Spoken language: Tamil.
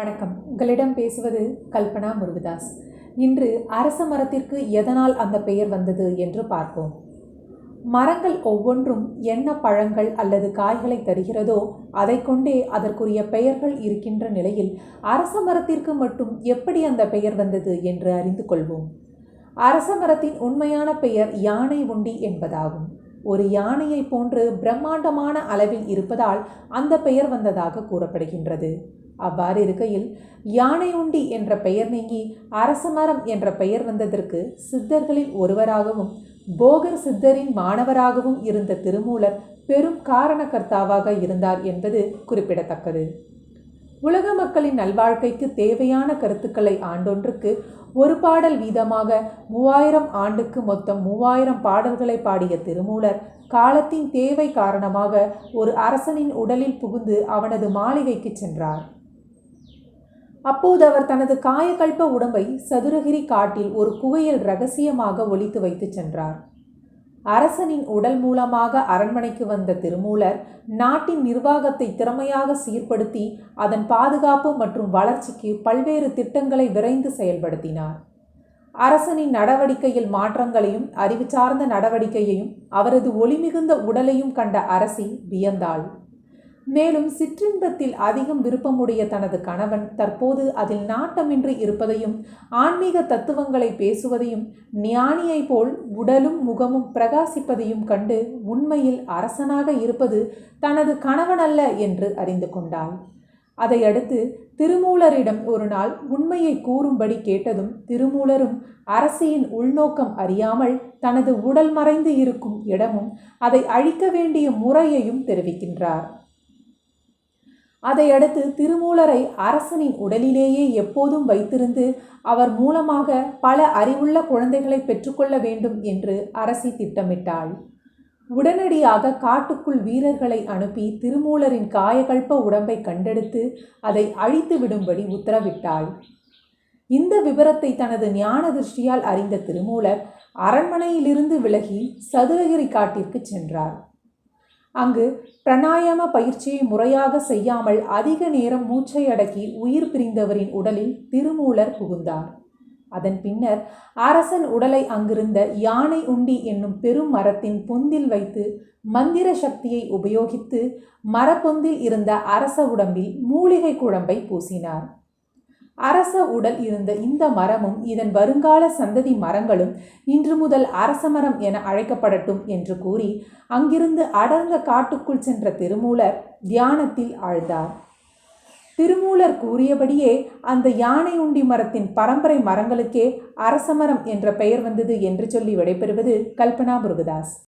வணக்கம். உங்களிடம் பேசுவது கல்பனா முருகதாஸ். இன்று அரச மரத்திற்கு எதனால் அந்த பெயர் வந்தது என்று பார்ப்போம். மரங்கள் ஒவ்வொன்றும் என்ன பழங்கள் அல்லது காய்களை தருகிறதோ அதை கொண்டே அதற்குரிய பெயர்கள் இருக்கின்ற நிலையில் அரச மரத்திற்கு மட்டும் எப்படி அந்த பெயர் வந்தது என்று அறிந்து கொள்வோம். அரச மரத்தின் உண்மையான பெயர் யானை உண்டி என்பதாகும். ஒரு யானையை போன்று பிரம்மாண்டமான அளவில் இருப்பதால் அந்த பெயர் வந்ததாக கூறப்படுகின்றது. அவ்வாறு இருக்கையில் யானை உண்டி என்ற பெயர் நீங்கி அரசமரம் என்ற பெயர் வந்ததற்கு சித்தர்களில் ஒருவராகவும் போகர் சித்தரின் மாணவராகவும் இருந்த திருமூலர் பெரும் காரணகர்த்தாவாக இருந்தார் என்பது குறிப்பிடத்தக்கது. உலக மக்களின் நல்வாழ்க்கைக்கு தேவையான கருத்துக்களை ஆண்டொன்றுக்கு ஒரு பாடல் வீதமாக மூவாயிரம் ஆண்டுக்கு மொத்தம் மூவாயிரம் பாடல்களை பாடிய திருமூலர் காலத்தின் தேவை காரணமாக ஒரு அரசனின் உடலில் புகுந்து அவனது மாளிகைக்கு சென்றார். அப்போது அவர் தனது காயகல்ப உடம்பை சதுரகிரி காட்டில் ஒரு குகையில் ரகசியமாக ஒழித்து வைத்து சென்றார். அரசனின் உடல் மூலமாக அரண்மனைக்கு வந்த திருமூலர் நாட்டின் நிர்வாகத்தை திறமையாக சீர்படுத்தி அதன் பாதுகாப்பு மற்றும் வளர்ச்சிக்கு பல்வேறு திட்டங்களை விரைந்து செயல்படுத்தினார். அரசனின் நடவடிக்கையில் மாற்றங்களையும் அறிவு சார்ந்த நடவடிக்கையையும் அவரது ஒளிமிகுந்த உடலையும் கண்ட அரசி வியந்தாள். மேலும் சிற்றின்பத்தில் அதிகம் விருப்பமுடைய தனது கணவன் தற்போது அதில் நாட்டமின்றி இருப்பதையும் ஆன்மீக தத்துவங்களை பேசுவதையும் ஞானியைப் போல் உடலும் முகமும் பிரகாசிப்பதையும் கண்டு உண்மையில் அரசனாக இருப்பது தனது கணவனல்ல என்று அறிந்து கொண்டாள். அதையடுத்து திருமூலரிடம் ஒரு நாள் உண்மையை கூறும்படி கேட்டதும் திருமூலரும் அரசியின் உள்நோக்கம் அறியாமல் தனது உடல் மறைந்து இருக்கும் இடமும் அதை அழிக்க வேண்டிய முறையையும் தெரிவிக்கின்றார். அதையடுத்து திருமூலரை அரசனின் உடலிலேயே எப்போதும் வைத்திருந்து அவர் மூலமாக பல அறிவுள்ள குழந்தைகளை பெற்றுக்கொள்ள வேண்டும் என்று அரசி திட்டமிட்டாள். உடனடியாக காட்டுக்குள் வீரர்களை அனுப்பி திருமூலரின் காயகல்ப உடம்பை கண்டெடுத்து அதை அழித்து விடும்படி உத்தரவிட்டாள். இந்த விவரத்தை தனது ஞான திருஷ்டியால் அறிந்த திருமூலர் அரண்மனையிலிருந்து விலகி சதுரகிரி காட்டிற்கு சென்றார். அங்கு பிரணாயாம பயிற்சியை முறையாக செய்யாமல் அதிக நேரம் மூச்சை அடக்கி உயிர் பிரிந்தவரின் உடலில் திருமூலர் புகுந்தார். அதன் பின்னர் அரசன் உடலை அங்கிருந்த யானை உண்டி என்னும் பெரும் மரத்தின் பொந்தில் வைத்து மந்திர சக்தியை உபயோகித்து மரப்பொந்தில் இருந்த அரச உடம்பில் மூலிகை குழம்பை பூசினார். அரச உடல் இருந்த இந்த மரமும் இதன் வருங்கால சந்ததி மரங்களும் இன்று முதல் அரச மரம் என அழைக்கப்படட்டும் என்று கூறி அங்கிருந்து அடர்ந்த காட்டுக்குள் சென்ற திருமூலர் தியானத்தில் ஆழ்ந்தார். திருமூலர் கூறியபடியே அந்த யானை உண்டி மரத்தின் பரம்பரை மரங்களுக்கே அரசமரம் என்ற பெயர் வந்தது என்று சொல்லி விடைபெறுவது கல்பனா முருகதாஸ்.